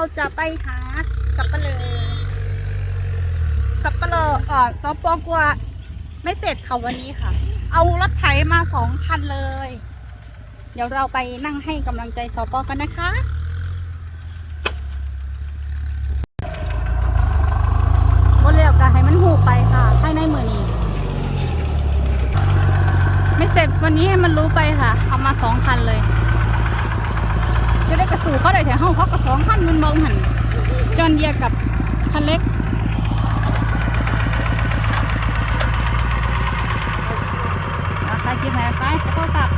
ราจะไปหาสับปะเลอสับปะเลอเออซอปอกลัวไม่เสร็จค่ะวันนี้ค่ะ เอารถไถมาสองคันเลย เดี๋ยวเราไปนั่งให้กำลังใจซอปอกันนะคะบนเรียวกันให้มันหูไปค่ะภายในมือนี้ ไม่เสร็จวันนี้ให้มันรู้ไปค่ะ เอามาสองคันเลย จะได้กระสูเขาได้แถวห้องเขากระสองคันมันมองหันจอนเดียกับคันเล็กไปคิดไหนไปไปโทรศัพท์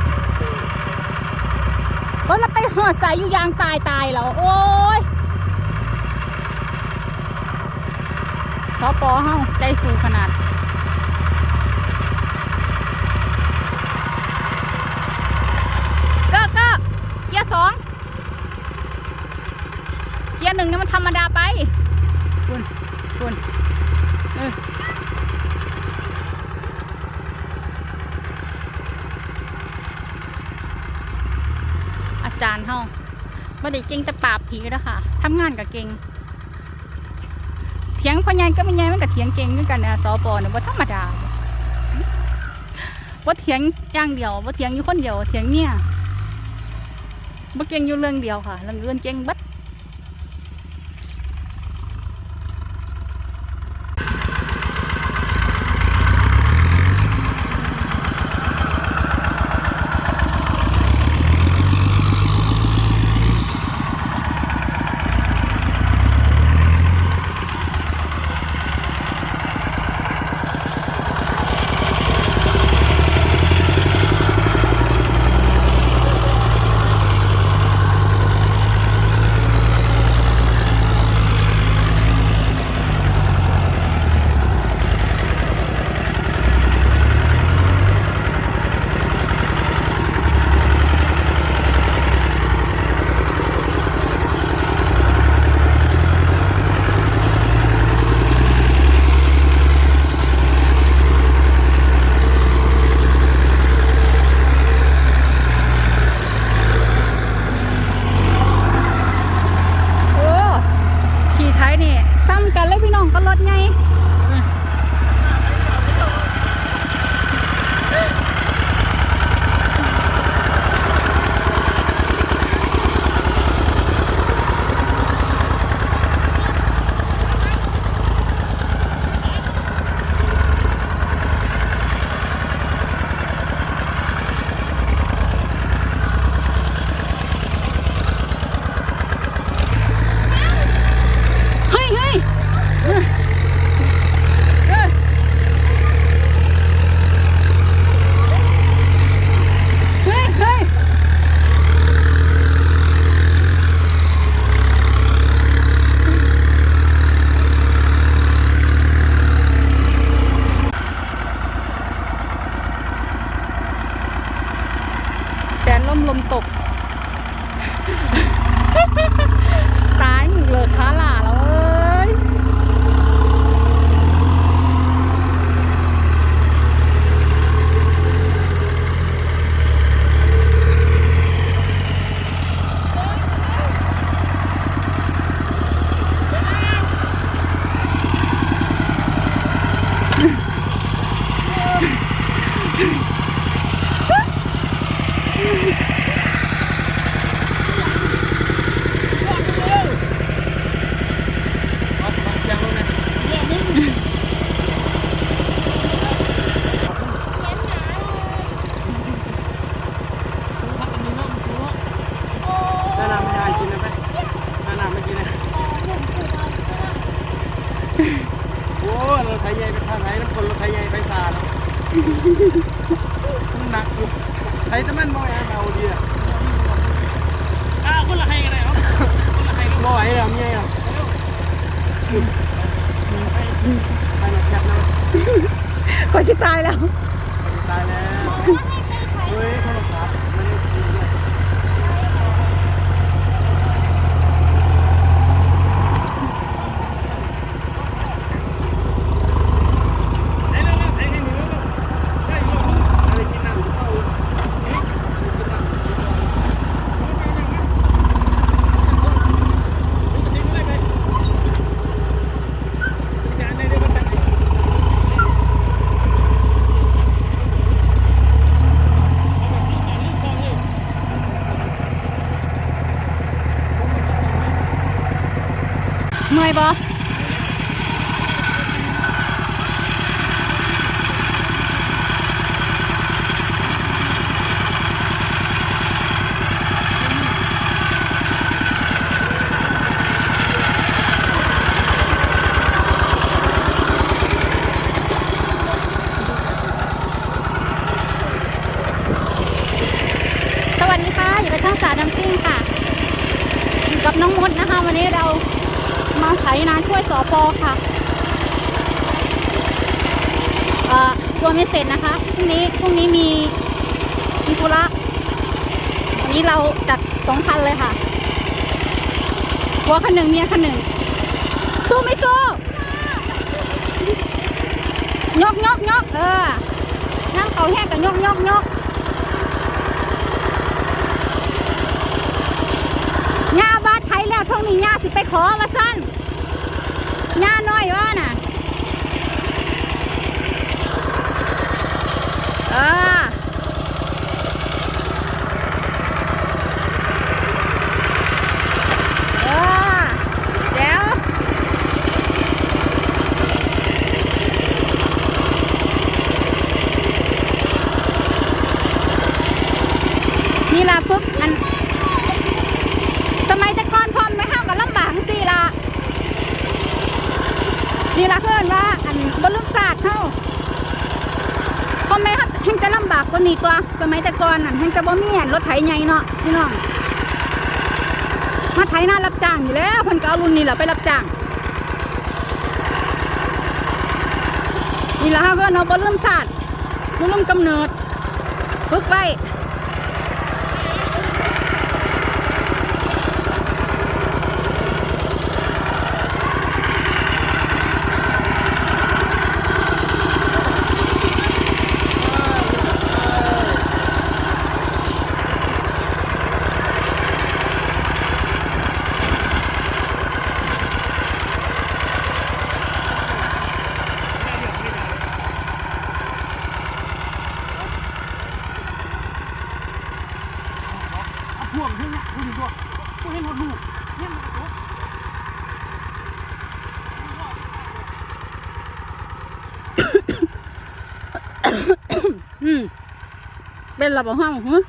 รถเราไปหอดสายอยู่ยางตายตายแล้ว โอ้ยสอปอเฮาใจสูงขนาดก็ก็เกียร์สอง กียร์หนึ่งเนี่ยมันธรรมดาไปคุณคุณเอออาจารย์เฮาไม่ได้เก่งแต่ปราบผีแล้วค่ะทำงานกับเก่งเถียงพ่อใหญ่ก็ไม่ใหญ่มันก็เถียงเก่งด้วยกันนะสอปอเนี่ยว่าธรรมดาว่าเถียงอย่างเดียวว่าเถียงอยู่คนเดียวเถียงเนี่ยบ่เก่งอยู่เรื่องเดียวค่ะเรื่องอื่นเก่งเบัด ตก ตายหมึงเลยค่ะล่ะแล้วเอ้ย น้าน้ำไม่ได้กินนะไปน้าน้ำไม่กินนะโอ้รถไถใหญ่ไปทางไหนน้ำคนรถไถใหญ่ไปสาเนาะมันหนักอยู่ไถแต่มันบ่อยอะเอาดีอะ อ้าวคนละให้กันเลยเหรอคนละให้ลูก บ่ไหวอะเมียอะไปหนั กแคบนะก็จะตายแล้วตายแล้วเฮ้ยโทรศัพท์ไม่ได้กินเนี่ย ให้เร็วๆให้ให้หนูเร็วๆให้ลูก ไม่ได้กินน้ำเข้า นี่ บอสวัสดีค่ะ อยู่กับช่างสาวน้ำซิ่งค่ะ อยู่กับน้องมดนะคะ วันนี้เรา ไถนาช่วยสอปอค่ะเอ่อตัวไม่เสร็จนะคะพรุ่งนี้พรุ่งนี้มีมีธุระวันนี้เราจัดสองคันเลยค่ะหัวคันหนึ่งเมียคันหนึ่งสู้ไม่สู้ยกยกยกเออนั่งเขาแห้งกับยกยกยกย่าบ้าไทยแล้วท่องนี้ย่าสิไปขอมาสั้น ย่าน้อยว่าน่ะ เออเออเดี๋ยว นี่ล่ะฝึกอัน สมัยแต่ก่อนพ่อไม่ห้ามกับลำบากสิละนี่ละเพื่อนว่า อันบนลูกศาสตร์เท่าพ่อแม่เขาแห่งจะลำบากกว่านี้ ตัวสมัยแต่ก่อนน่ะแห่งจะบ่มีอันรถไถใหญ่เนาะพี่น้องมาไถหน้ารับจ้างอยู่แล้วคนก็เอารุ่นนี้แหละไปรับจ้างนี่ละเพื่อนเนาะบ่ลืมศาสตร์บ่ลืมกำเนิดฝึกไว้ เอาพ่วงขึ้นเนี่ยดูดิพ่วงพ่วงให้หมดลูกเนี่ยมันกระตุก อืม เระบบห้องหือ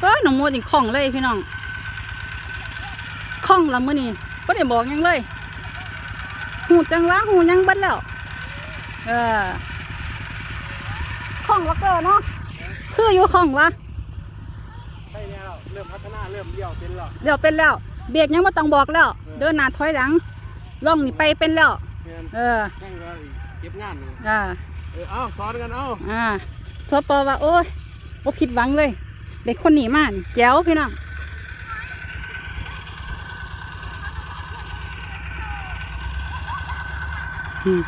เออหนองมดอีกคล่องเลยพี่น้องคล่องละมื้อนี้บ่ได้บอกยังเลยหูจังละหูยังเบิดแล้ว เออคล่องละเกินเนาะคืออยู่คล่องวะ เริ่มพัฒนาเริ่มเลี้ยวเป็นแล้วเดี๋ยวเป็นแล้ว เบียกยังบ่ต้องบอกแล้ว เดินหน้าถอยหลังล่องนี่ไปเป็นแล้วเงินเออแข่งก็เก็บงานอยู่อ่าเออเอาสอนกันเอาอ่าสปอว่าโอ้ยบ่ผิดหวังเลย เด็กคนนี้มานี่แจ๋วพี่น้องอืม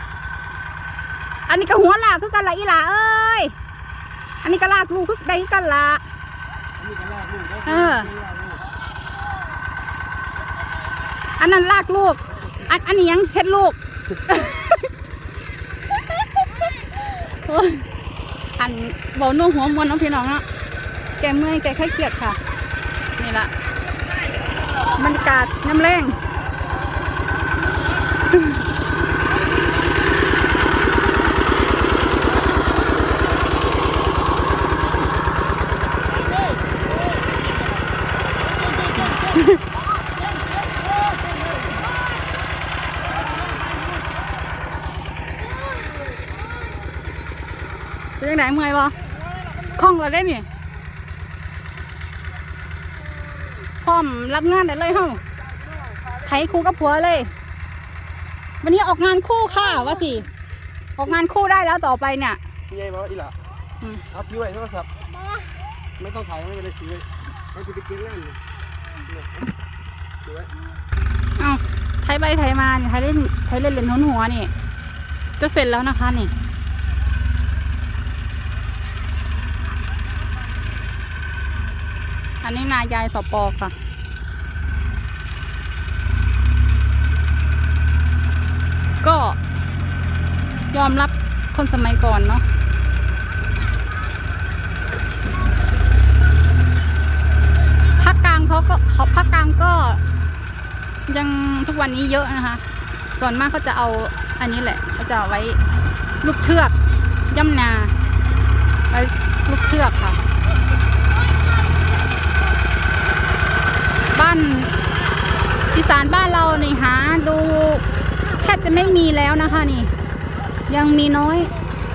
อันนี้ก็หัวลากคือกันละอีหล่าเอ้ย อันนี้ก็ลากลูกคือใดคือกันละ อันนี้ก็ลากลูกได้ เออ อันนั้นลากลูก อันอันนี้ยังเฮ็ดลูก อันเบานุ่งหัวมวนน้องพี่น้องเนาะแกเมื่อยแกแค่เกียดค่ะ นี่ละบรรยากาศน้ำแรงเป็นยังไงเมื่อยบ่ คล่องเราได้นี่พร้อมรับงานได้เลยเฮ้าไถคู่กับผัวเลย วันนี้ออกงานคู่ค่ะว่าสิออกงานคู่ได้แล้วต่อไปเนี่ยพี่ใหญ่บอกว่าอีหล่ะอืมเอาถือไว้โทรศัพท์ไม่ต้องถ่ายไม่เป็นไรถือไว้ไม่จะไปกินงานอยู่เนี่ยถือไว้เอาไทยไปไทยมานี่ไทยเล่นไทยเล่นเล่นหัวหัวนี่จะเสร็จแล้วนะคะนี่ อันนี้นายายสปอค่ะ ก็ยอมรับคนสมัยก่อนเนาะภาคกลางเขาก็เขาภาคกลางก็ ยังทุกวันนี้เยอะนะคะ ส่วนมากเขาจะเอาอันนี้แหละเขาจะเอาไว้ลูกเทือกย่ำนาไว้ลูกเทือกค่ะ บ้านอีสานบ้านเรานี่หาดูแทบจะไม่มีแล้วนะคะนี่ ยังมีน้อย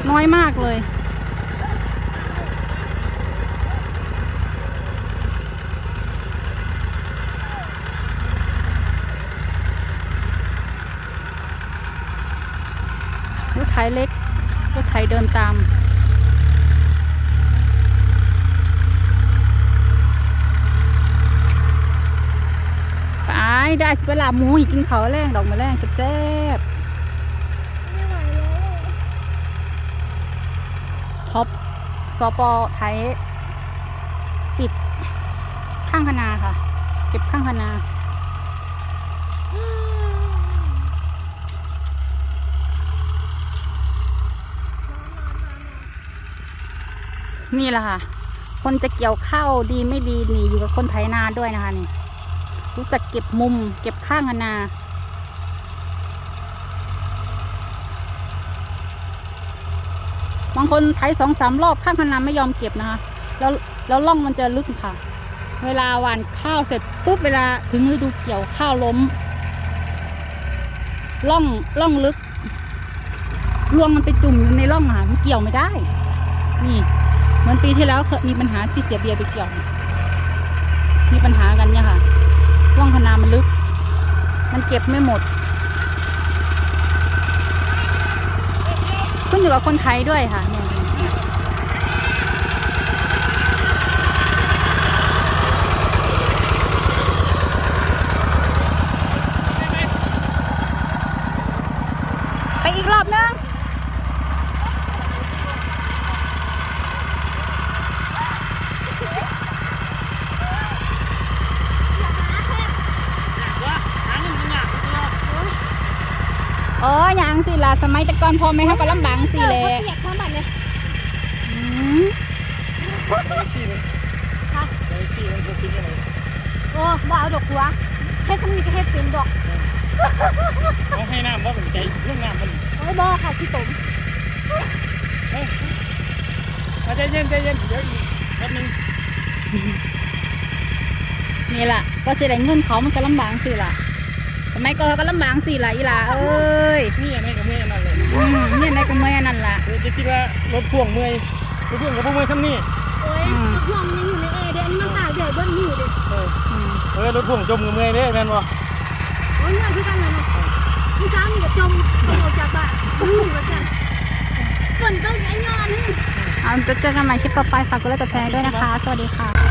น้อยมากเลย รถไถเล็ก รถไถเดินตาม ไปได้สิเวลาหมูอีกกินเขาแรงดอกมะแรงแซ่บท็อปสปอไทย ปิดข้างคนาค่ะ เก็บข้างคนานี่แหละค่ะ คนจะเกี่ยวข้าวดีไม่ดีนี่อยู่กับคนไถนาด้วยนะคะนี่ รู้จักเก็บมุม เก็บข้างคนาบางคนไถสองสามรอบข้างคนาไม่ยอมเก็บนะคะ แล้วแล้วล่องมันจะลึกค่ะ เวลาหว่านข้าวเสร็จปุ๊บเวลาถึงฤดูเกี่ยวข้าวล้มล่องล่องลึกรวงมันไปจุ่มอยู่ในร่องอะค่ะมันเกี่ยวไม่ได้ นี่เหมือนปีที่แล้วเคยมีปัญหาที่เสียเบียร์ไปเกี่ยว มีปัญหากันเนี่ยค่ะ ร่องพนามันลึก มันเก็บไม่หมด ขึ้นอยู่กับคนไทยด้วยค่ะเนี่ยไปอีกรอบนึง ว่าหาเงินมันยากตัว อ๋ออย่าง สิล่ะสมัยแต่ก่อนพ่อแม่เขาก็ลำบากสิแหละเปียกทั้งบัดเลยอืมขี้มันขี้มันจะซิ้งอะไรโอ้บ่เอาดอกหัวเฮ็ดสำนีก็เฮ็ดเป็นดอกเขาให้น้ำว่าเป็นใจเรื่องน้ำมันโอ้ยบ่ค่ะที่ตมใจเย็นใจเย็นเดี๋ยวอีกแป๊บนึงนี่ล่ะก็สิได้เงินเขามันก็ลำบากสิล่ะ สมัยก่อนเขาก็ลำบากสิล่ะอีหล่ะเอ้ยนี่อะไรกับเมื่อยนั่นเลยอืมเนี่ยในก็เมื่อยอันนั่นล่ะเดี๋ยวจะคิดว่ารถพ่วงเมื่อยรถพ่วงกับพวกเมื่อยซ้ำนี่โอ้ยอืมเครื่องมันยังอยู่ในแอร์เด้อันนี้มันตากเดี๋ยวเบิ้ลอยู่เด้เอออืมเออรถพ่วงจมกับเมื่อยเด้แม่นบ่โอ้ยเนี่ยคือกันเลยเนาะพี่ช้างนี่ก็จมจมออกจากบ้านลื่นว่าซั่นฝนตกไอ้ย้อนนี่เอาจะเจอกันใหม่คลิปต่อไปฝากกดไลค์กดแชร์ด้วยนะคะ สวัสดีค่ะ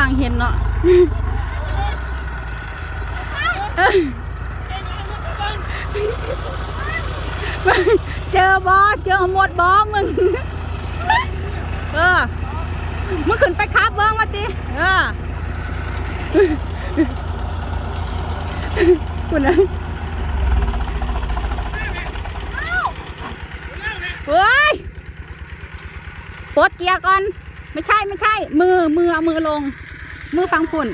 สั่งเห็นเนาะเจอบอเจอหมดบอมึง เออมึงขึ้นไปคับเบิ้งมาติเออคุณนะเฮ้ยปลดเกียร์ก่อน ไม่ใช่ไม่ใช่ มือมือเอามือลง มือฟังฝุ่น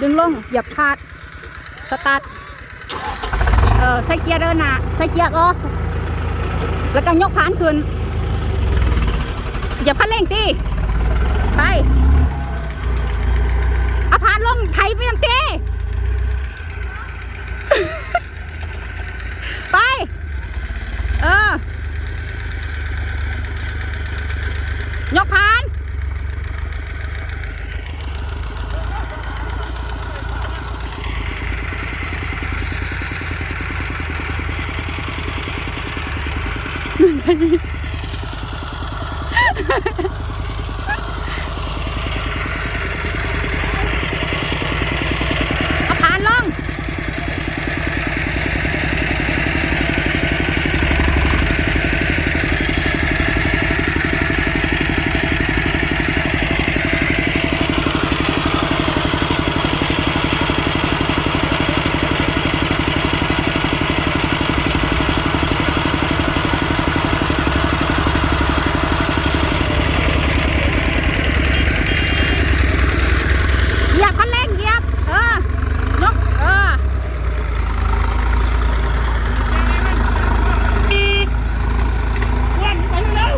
ดึงลงเหยียบคาดสตาร์ทเออใส่เกียร์เดินหน้าใส่เกียร์ออกแล้วก็ยกพานขึ้นอย่าพัดเร่งตีไปเอาพานลงไถไปยังต้ไป เออยกพาน เอาพานลง เหยียบคันเร่งเหยียบ เออนกเออ วันไปเร็ว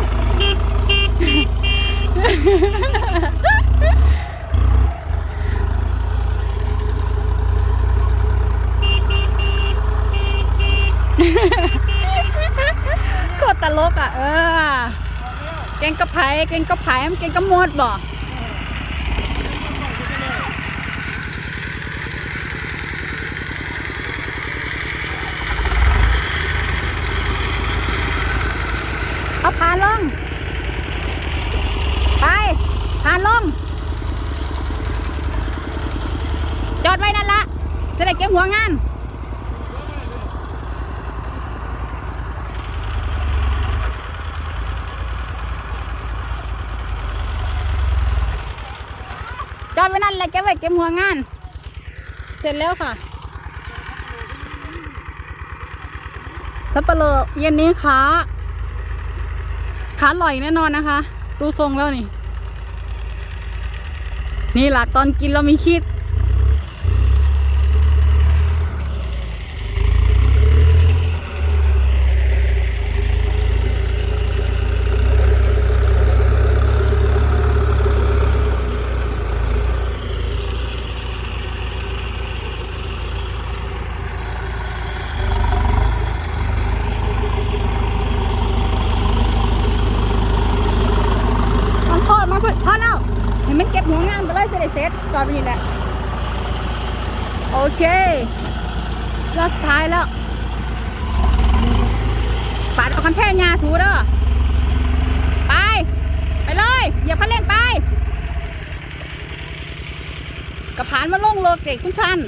โคตรตลกอะ เออ เก่งกระไผ เก่งกระไผมันเก่งกระมวดบ่เอาผ่านลง ไป ผ่านลง จอดไว้นั่นละจะได้เก็บหัวงาน จอดไว้นั่นแหละ เก็บหัวงาน เสร็จแล้วค่ะสับเปลือเย็นนี้ขาขาลอยแน่นอนนะคะ ดูทรงแล้วนี่ นี่หลักตอนกินเรามีคิด มันพอมาพอพอแล้วเห็นมันเก็บหัวงานไปเลยจะได้เสร็จจอดไปนี่แหละ โอเครอบสุดท้ายแล้วปาดเอาคันแท่ยาสูเด้อไป ไปเลยอย่าพันเร่งไป กระผานมาลงเลิกเด็กทุกท่าน